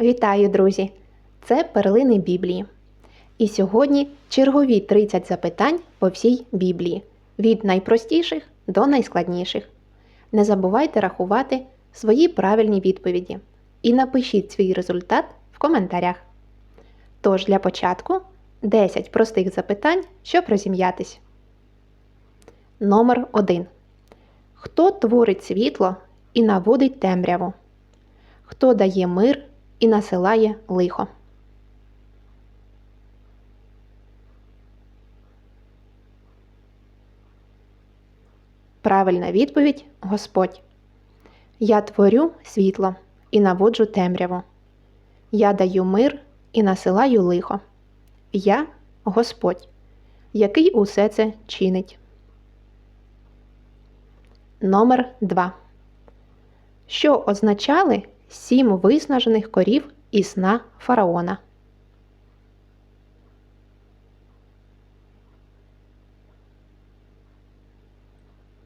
Вітаю, друзі! Це перлини Біблії. І сьогодні чергові 30 запитань по всій Біблії від найпростіших до найскладніших. Не забувайте рахувати свої правильні відповіді і напишіть свій результат в коментарях. Тож для початку 10 простих запитань, щоб розім'ятись. Номер 1. Хто творить світло і наводить темряву? Хто дає мир і насилає лихо? Правильна відповідь Господь. Я творю світло і наводжу темряву. Я даю мир і насилаю лихо. Я Господь, який усе це чинить. Номер 2. Що означали сім виснажених корів і сна фараона?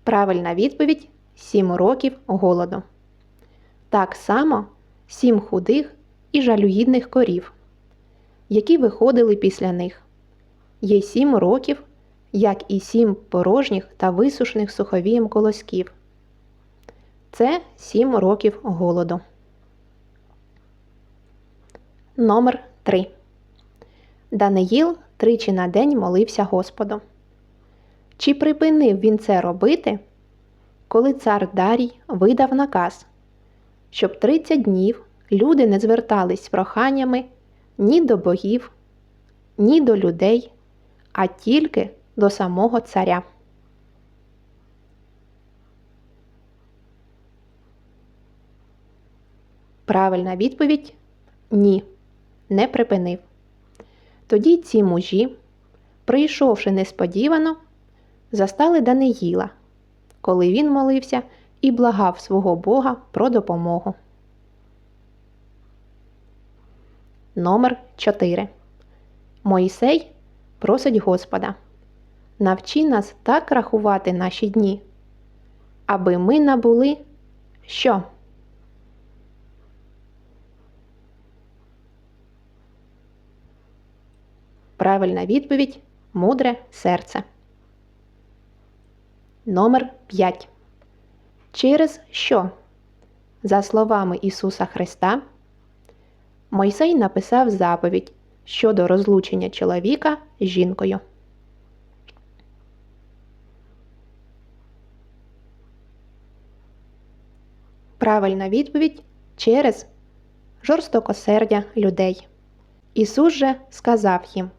Правильна відповідь сім років голоду. Так само сім худих і жалюгідних корів, які виходили після них. Є сім років, як і сім порожніх та висушених суховієм колосків. Це сім років голоду. Номер 3. Даниїл тричі на день молився Господу. Чи припинив він це робити, коли цар Дарій видав наказ, щоб 30 днів люди не звертались з проханнями ні до богів, ні до людей, а тільки до самого царя? Правильна відповідь ні, не припинив. Тоді ці мужі, прийшовши несподівано, застали Даниїла, коли він молився і благав свого Бога про допомогу. Номер 4. Моїсей просить Господа. Навчи нас так рахувати наші дні, аби ми набули що? Правильна відповідь мудре серце. Номер 5. Через що? За словами Ісуса Христа, Мойсей написав заповідь щодо розлучення чоловіка з жінкою. Правильна відповідь через жорстокосердя людей. Ісус же сказав їм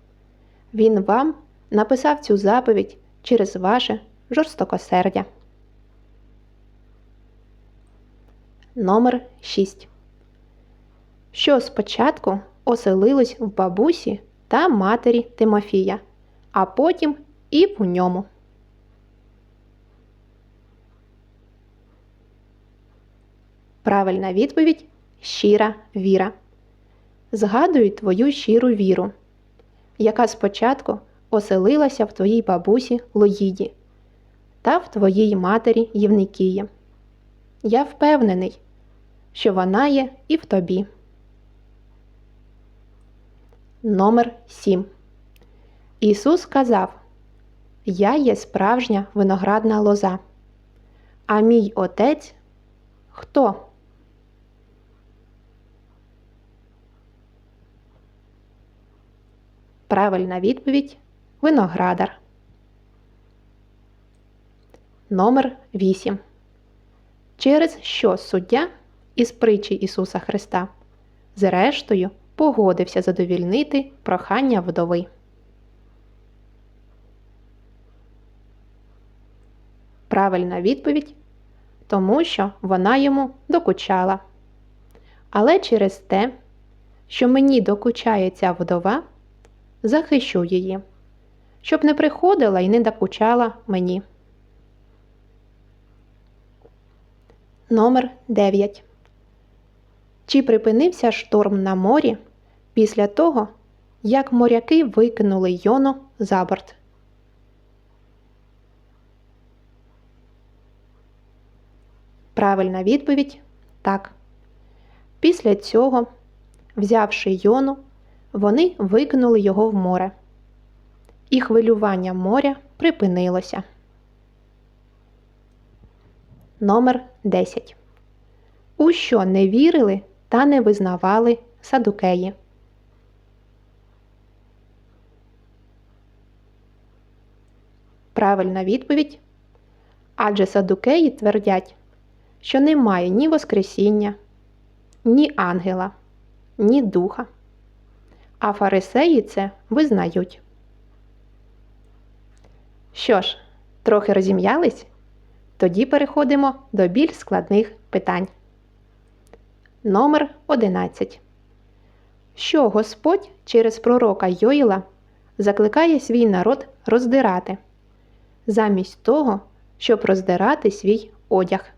Він вам написав цю заповідь через ваше жорстокосердя. Номер 6. Що спочатку оселилось в бабусі та матері Тимофія, а потім і в ньому. Правильна відповідь щира віра. Згадую твою щиру віру, яка спочатку оселилася в твоїй бабусі Лоїді та в твоїй матері Євникії. Я впевнений, що вона є і в тобі. Номер 7. Ісус сказав: Я є справжня виноградна лоза. А мій отець хто? Правильна відповідь виноградар. Номер 8. Через що суддя із притчі Ісуса Христа зрештою погодився задовільнити прохання вдови. Правильна відповідь тому що вона йому докучала. Але через те, що мені докучає ця вдова, захищу її, щоб не приходила і не докучала мені. Номер 9. Чи припинився шторм на морі після того, як моряки викинули Йону за борт? Правильна відповідь так. Після цього Взявши Йону, вони викинули його в море. І хвилювання моря припинилося. Номер 10. У що не вірили та не визнавали садукеї. Правильна відповідь. Адже садукеї твердять, що немає ні Воскресіння, ні ангела, ні духа. А фарисеї це визнають. Що ж, трохи розім'ялись? Тоді переходимо до більш складних питань. Номер 11. Що Господь через пророка Йоїла закликає свій народ роздирати, замість того, щоб роздирати свій одяг?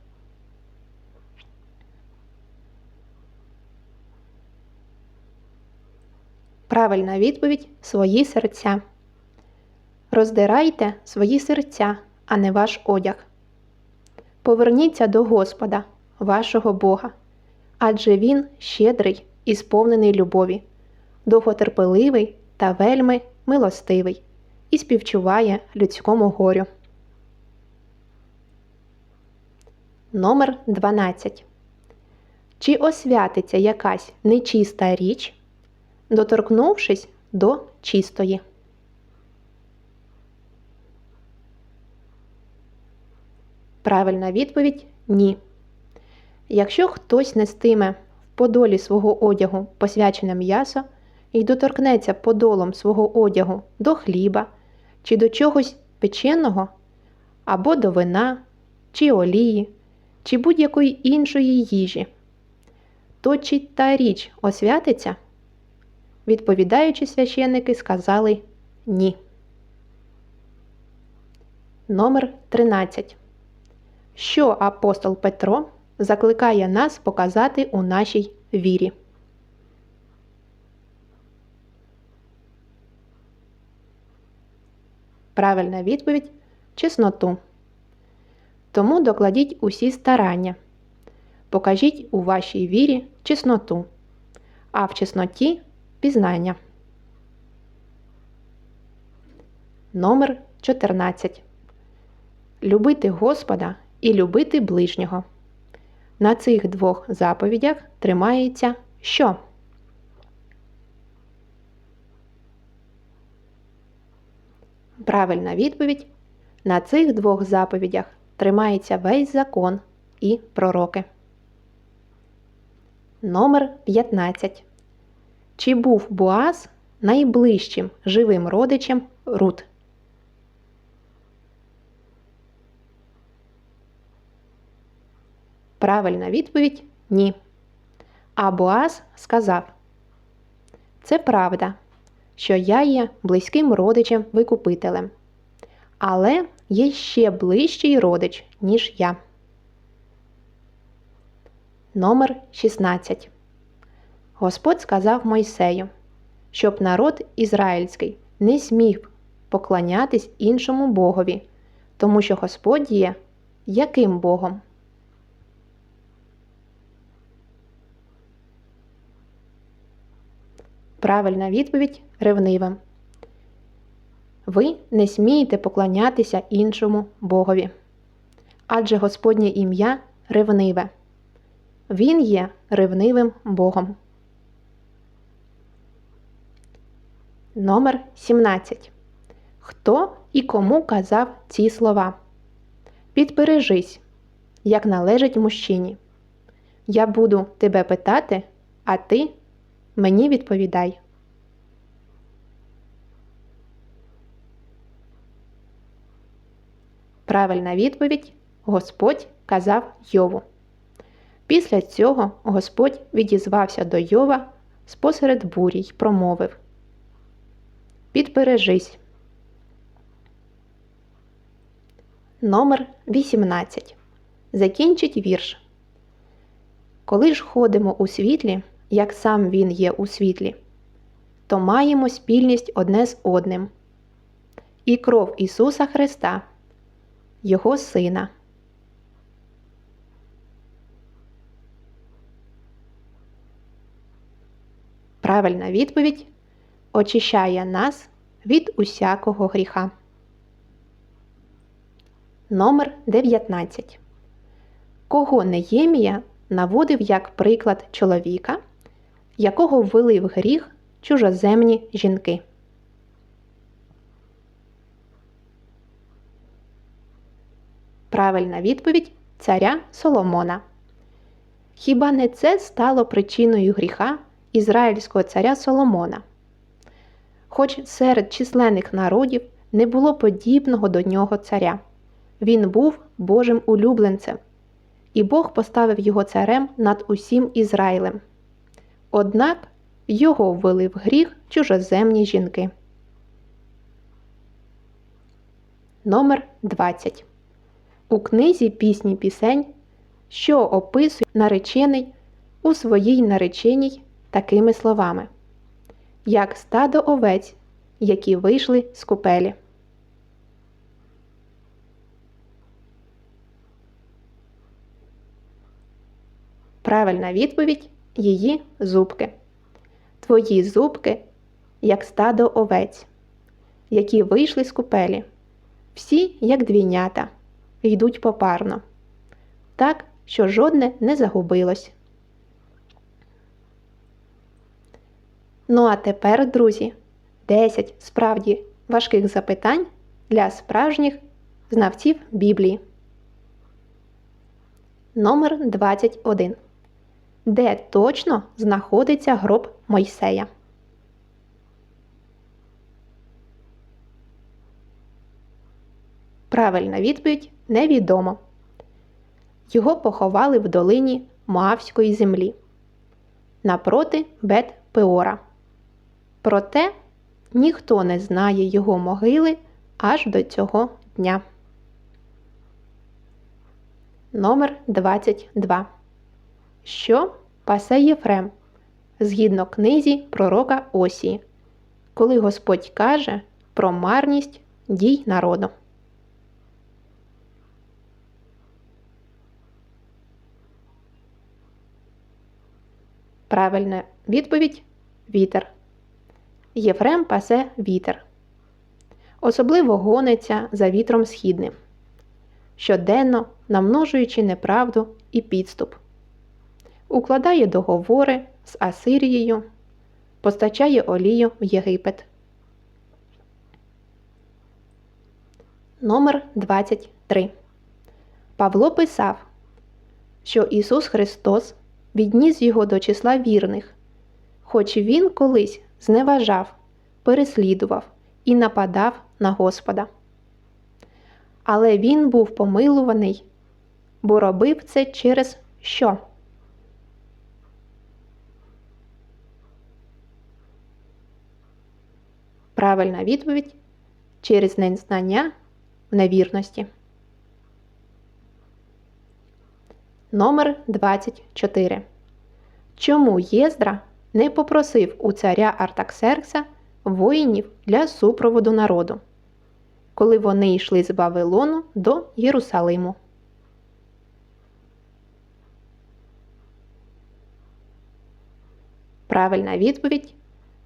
Правильна відповідь свої серця. Роздирайте свої серця, а не ваш одяг. Поверніться до Господа, вашого Бога, адже Він щедрий і сповнений любові, довготерпеливий та вельми милостивий і співчуває людському горю. Номер 12. Чи освятиться якась нечиста річ, доторкнувшись до чистої? Правильна відповідь ні. Якщо хтось нестиме в подолі свого одягу посвячене м'ясо і доторкнеться подолом свого одягу до хліба чи до чогось печеного, або до вина, чи олії, чи будь-якої іншої їжі, то чи та річ освятиться? Відповідаючи священники, сказали ні. Номер 13 що апостол Петро закликає нас показати у нашій вірі. Правильна відповідь чесноту. Тому докладіть усі старання. Покажіть у вашій вірі чесноту, а в чесноті пізнання. Номер 14. Любити Господа і любити ближнього. На цих двох заповідях тримається що? Правильна відповідь. На цих двох заповідях тримається весь закон і пророки. Номер 15. Чи був Боаз найближчим живим родичем Рут? Правильна відповідь ні. А Боаз сказав: Це правда, що я є близьким родичем викупителем, але є ще ближчий родич, ніж я. Номер 16. Господь сказав Мойсею, щоб народ ізраїльський не смів поклонятись іншому Богові, тому що Господь є яким Богом? Правильна відповідь ревнивим. Ви не смієте поклонятися іншому Богові. Адже Господнє ім'я ревниве. Він є ревнивим Богом. Номер 17. Хто і кому казав ці слова? Підпережись, як належить мужчині. Я буду тебе питати, а ти Мені відповідай. Правильна відповідь Господь казав Йову. Після цього Господь відізвався до Йова спосеред бурі й промовив Підпережись. Номер 18. Закінчить вірш. Коли ж ходимо у світлі як сам Він є у світлі, то маємо спільність одне з одним. І кров Ісуса Христа, Його Сина. Правильна відповідь очищає нас від усякого гріха. Номер 19. Кого Неємія наводив як приклад чоловіка, якого ввели в гріх чужоземні жінки? Правильна відповідь царя Соломона. Хіба не це стало причиною гріха ізраїльського царя Соломона? Хоч серед численних народів не було подібного до нього царя. Він був Божим улюбленцем, і Бог поставив його царем над усім Ізраїлем. Однак його ввели в гріх чужоземні жінки. Номер 20 у книзі пісні пісень, що описує наречений у своїй нареченій такими словами, як стадо овець, які вийшли з купелі. Правильна відповідь її зубки. Твої зубки, як стадо овець, які вийшли з купелі, всі як двійнята йдуть попарно, так, що жодне не загубилось. Ну а тепер, друзі, 10 справді важких запитань для справжніх знавців Біблії. Номер 21. Де точно знаходиться гроб Мойсея? Правильна відповідь невідомо. Його поховали в долині Моавської землі напроти Бет Пеора. Проте ніхто не знає його могили аж до цього дня. Номер 22. Що пасе Єфрем згідно книзі пророка Осії, коли Господь каже про марність дій народу. Правильна відповідь вітер. Єфрем пасе вітер. Особливо гониться за вітром східним, щоденно намножуючи неправду і підступ, укладає договори з Асирією, постачає олію в Єгипет. Номер 23. Павло писав, що Ісус Христос відніс його до числа вірних, хоч він колись зневажав, переслідував і нападав на Господа. Але він був помилуваний, бо робив це через що? Правильна відповідь через незнання невірності. Номер 24. Чому Єздра не попросив у царя Артаксеркса воїнів для супроводу народу, коли вони йшли з Вавилону до Єрусалиму? Правильна відповідь,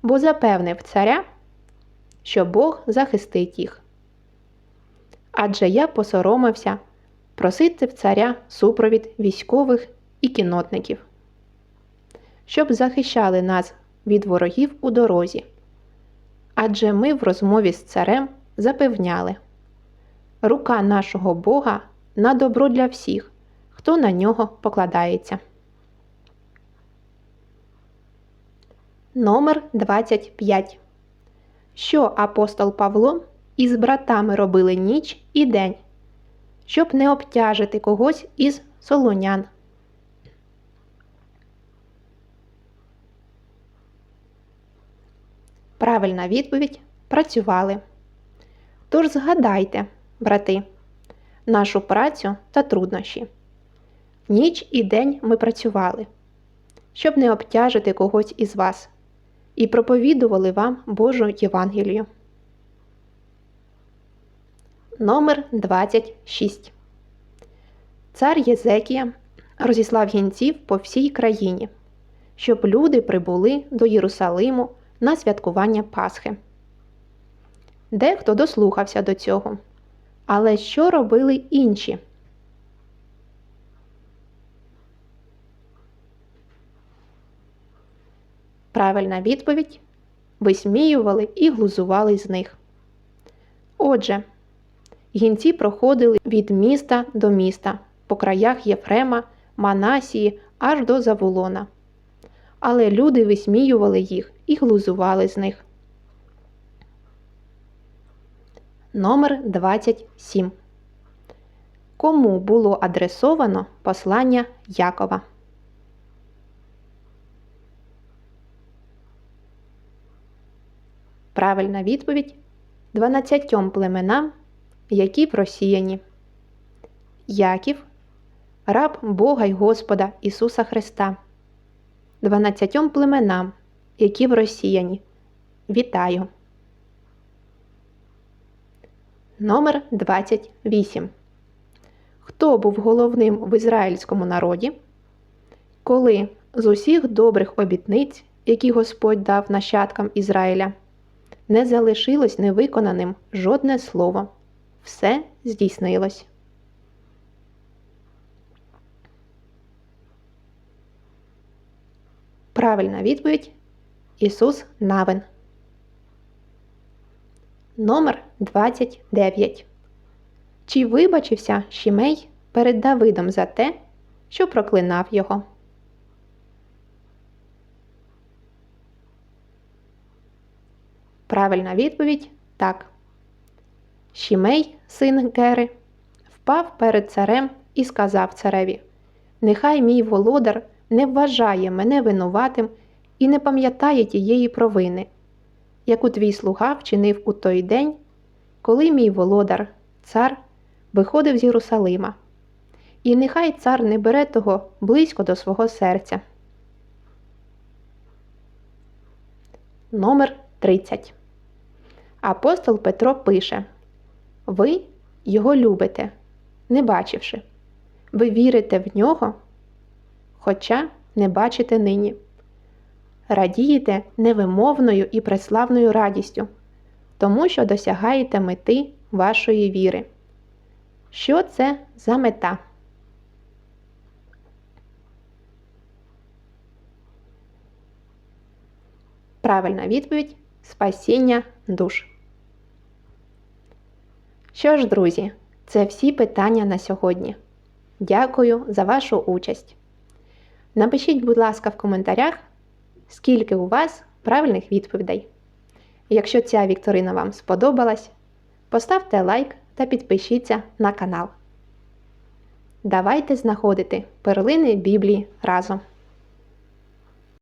бо запевнив царя, що Бог захистить їх. Адже я посоромився просити в царя супровід військових і кінотників, щоб захищали нас від ворогів у дорозі. Адже ми в розмові з царем запевняли рука нашого Бога на добро для всіх, хто на нього покладається. Номер 25. Що апостол Павло із братами робили ніч і день, щоб не обтяжити когось із солонян. Правильна відповідь працювали. Тож згадайте, брати, нашу працю та труднощі. Ніч і день ми працювали, щоб не обтяжити когось із вас, і проповідували вам Божу Євангелію. Номер 26 Цар Єзекія розіслав гінців по всій країні, щоб люди прибули до Єрусалиму на святкування Пасхи. Дехто дослухався до цього. Але що робили інші? Правильна відповідь висміювали і глузували з них. Отже, гінці проходили від міста до міста по краях Єфрема, Манасії аж до Завулона. Але люди висміювали їх і глузували з них. Номер 27. Кому було адресовано послання Якова? Правильна відповідь 12 племенам, які просіяні. Яків, раб Бога й Господа Ісуса Христа. 12 племенам, які в розсіяні. Вітаю! Номер 28. Хто був головним в ізраїльському народі? Коли з усіх добрих обітниць, які Господь дав нащадкам Ізраїля, не залишилось невиконаним жодне слово. Все здійснилось. Правильна відповідь Ісус Навин. Номер 29. Чи вибачився Шімей перед Давидом за те, що проклинав його? Правильна відповідь так. Шімей, син Гери, впав перед царем і сказав цареві: Нехай мій володар не вважає мене винуватим і не пам'ятає тієї провини, яку твій слуга вчинив у той день, коли мій володар, цар, виходив з Єрусалима. І нехай цар не бере того близько до свого серця. Номер 30 Апостол Петро пише: Ви його любите, не бачивши. Ви вірите в нього, хоча не бачите нині. Радієте невимовною і преславною радістю, тому що досягаєте мети вашої віри. Що це за мета? Правильна відповідь спасіння душ. Що ж, друзі, це всі питання на сьогодні. Дякую за вашу участь. Напишіть, будь ласка, в коментарях, скільки у вас правильних відповідей. Якщо ця вікторина вам сподобалась, поставте лайк та підпишіться на канал. Давайте знаходити перлини Біблії разом.